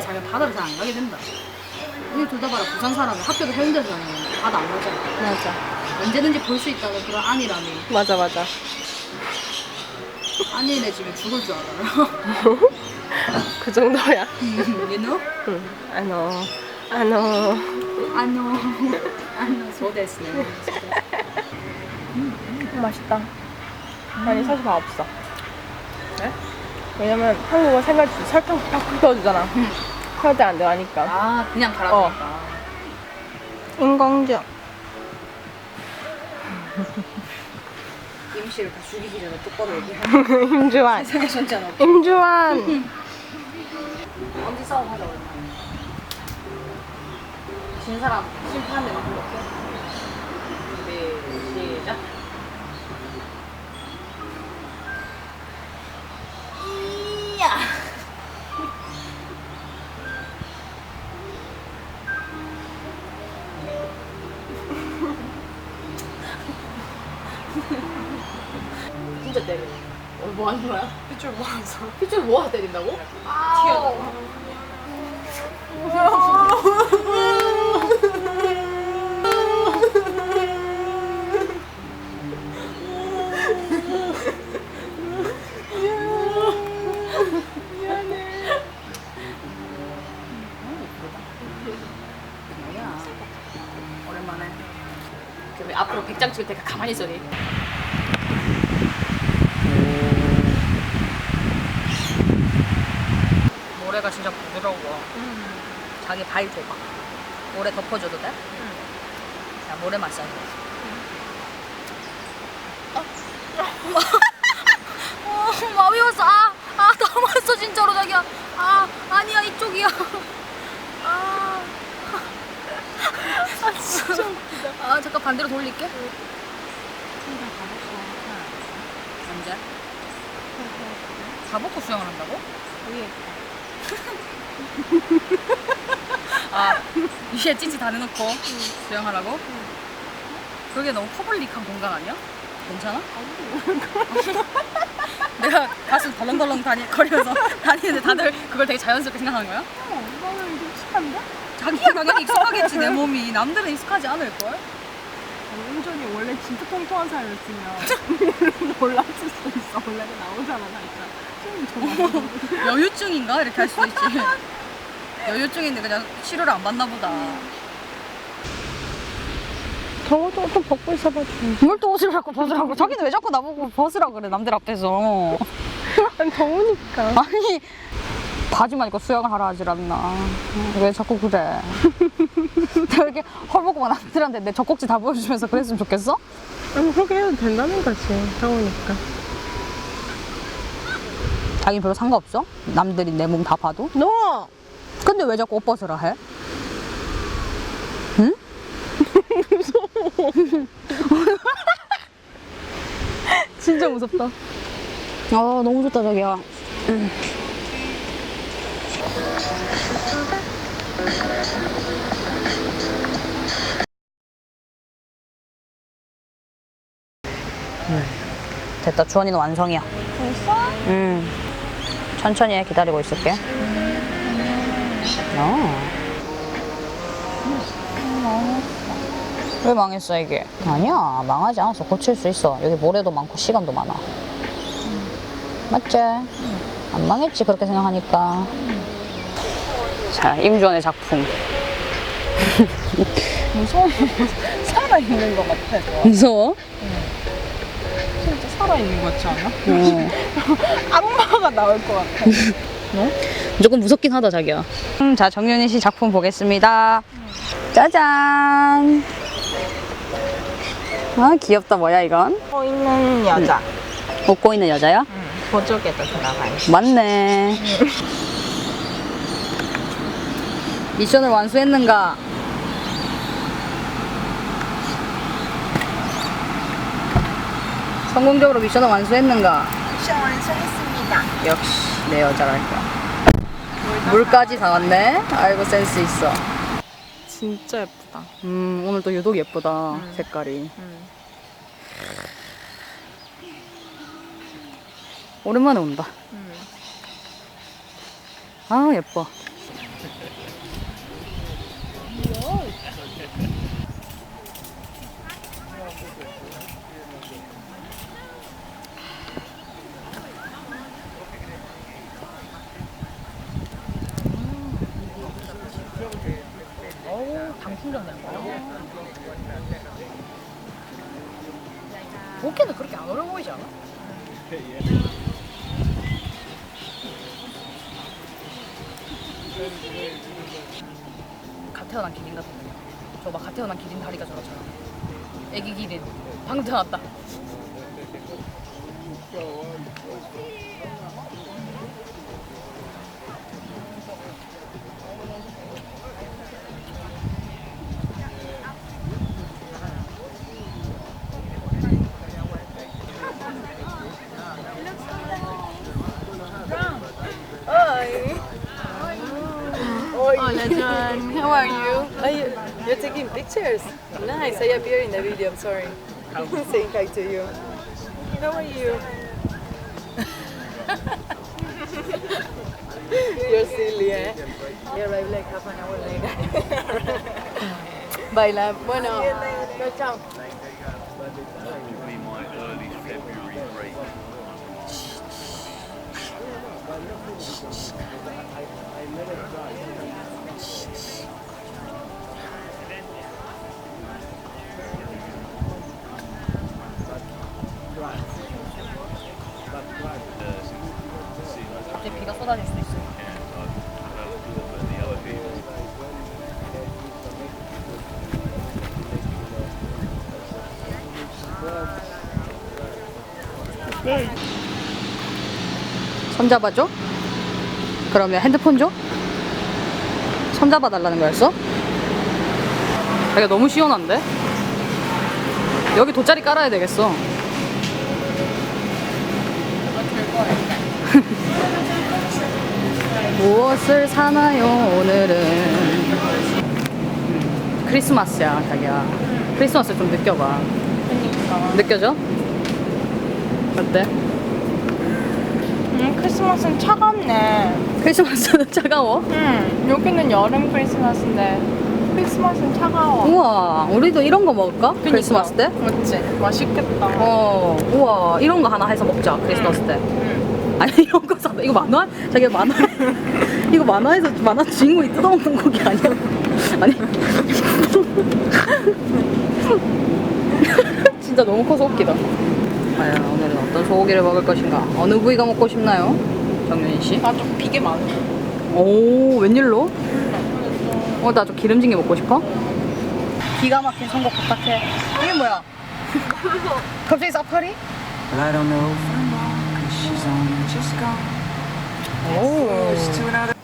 차라리 자기가 바다를 잘 안 가게 된다. 우리 둘 다 봐라 부산 사람은 학교도 해운대에서 다니는 바다 안 가잖아. 맞아. 언제든지 볼 수 있다는 그런 안이라니. 맞아, 맞아. 안일해 지금 죽을 줄 알아요. 그 정도야. you know? 응. 아노. 아노. 아노. 아노 소데스네. 맛있다. 아니, 사실 다 없어. 네? 왜냐면 한국은 생갈치 설탕 팍 넣어주잖아. 응. 설탕 안 들어가니까. 아 그냥 어. 갈아주니까. 인공적. 임씨를 다 죽이기 전에 똑바로 얘기해. 임주환. 세상에 존재 없 임주환. 언제 싸움하자 오랜만에. 진 사람 심판하면 불러게. 준비 시작. 야. 진짜 때려. 어, 뭐 하는 거야? 핏줄 모아서. 핏줄 모아서 때린다고? 아. 뭐 앞으로 100장 찍을 때가 가만히 있어. 니 모래가 진짜 부드러워. 자기 발 줘봐. 모래 덮어줘도 돼? 자, 모래 마사지. 어, 마음이 왔어. 아, 아, 너무 왔어, 진짜로, 자기야. 아, 아니야, 이쪽이야. 아. 아, 진짜. 아, 잠깐 반대로 돌릴게. 언제? 다 벗고 수영을 한다고? 위에. 아, 위에 찌찌 다 내놓고 수영하라고? 그게 너무 퍼블릭한 공간 아니야? 괜찮아? 내가 가슴 덜렁덜렁 다니, 거리면서 다니는데 다들 그걸 되게 자연스럽게 생각하는 거야? 어, 나는 이게 익숙한데? 자기야 당연히 익숙하겠지 내 몸이 남들은 익숙하지 않을걸? 운전이 원래 진짜 통통한 사람이었으면 몰랐을 수 있어. 원래 나오잖아, 살짝. 좀 좋아. 여유증인가? 이렇게 할 수도 있지 여유증인데 그냥 치료를 안 받나 보다 저것도 좀 벗고 있어봐, 좀. 뭘또 옷을 자꾸 벗으라고 자기는 왜 자꾸 나보고 벗으라 그래 남들 앞에서 더우니까. 아니 바지만 입고 수영을 하라 하질 않나 왜 자꾸 그래 내가 이렇게 헐벗고 막 남들한테 내 젖꼭지 다 보여주면서 그랬으면 좋겠어? 아니, 그렇게 해도 된다는 거지. 더우니까. 자기는 별로 상관없어? 남들이 내 몸 다 봐도? 너! 근데 왜 자꾸 옷 벗으라 해? 응? 진짜 무섭다. 아 너무 좋다 자기야 됐다. 주원이는 완성이야. 벌써? 음. 천천히 해. 기다리고 있을게. 어. 왜 망했어 이게? 아니야. 망하지 않았어. 고칠 수 있어. 여기 모래도 많고 시간도 많아. 맞지? 안 망했지 그렇게 생각하니까 자 임주원의 작품 무서워. 살아있는 것 같아, 너. 무서워? 진짜 살아있는 것 같지 않아? 어. 악마가 나올 것 같아. 조금 무섭긴 하다 자기야 음, 자 정윤희 씨 작품 보겠습니다 짜잔 아 귀엽다 뭐야 이건 서 있는 여자. 웃고 있는 여자야? 응. 보조개도 들어가 있어. 맞네 미션을 완수했는가 성공적으로 미션을 완수했는가 미션 완성했습니다. 역시 내 여자랄까 물까지 다 왔네 아이고 센스 있어 진짜 예쁘다. 음 오늘 또 유독 예쁘다 음. 색깔이 응. 오랜만에 온다 응. 아 예뻐 보케는 그렇게 안 어려워 보이지 않아? 갓 태어난 기린 같은데. 저봐 갓 태어난 기린 다리가 저렇잖아. 애기 기린. 방금 태어났다. You? Are you? You're taking pictures. Nice. I appear in the video. I'm sorry. Saying hi to you. How are you? You're silly, eh? You arrived like half an hour later. Baila. Bueno. Chao, chao. Probably my early February break. 갑자기 비가 쏟아질 수도 있어. the other people. 손잡아줘? 그러면 핸드폰 줘? 손 잡아 달라는 거였어? 여기가 너무 시원한데? 여기 돗자리 깔아야 되겠어. 무엇을 사나요 오늘은 크리스마스야 자기야 크리스마스 좀 느껴봐 그니까. 느껴져? 어때? 음, 크리스마스는 차갑네. 크리스마스는 차가워? 음, 여기는 여름 크리스마스인데 크리스마스는 차가워. 우와 우리도 이런 거 먹을까? 그니까. 크리스마스 때? 맞지? 맛있겠다. 어 우와 이런 거 하나 해서 먹자 크리스마스 때 음. 아니 거 사다 이거 만화? 자기 만화 이거 만화에서 만화 주인공이 뜯어먹는 고기 아니야? 아니 진짜 너무 커서 웃기다 과연 오늘은 어떤 소고기를 먹을 것인가 어느 부위가 먹고 싶나요? 정윤희 씨? 나 좀 비계 많아. 오 웬일로? 어 나 좀 기름진 게 먹고 싶어? 기가 막힌 선곡 부탁해 이게 뭐야? 갑자기 사파리? But I don't know zone, which is gone. Oh. To another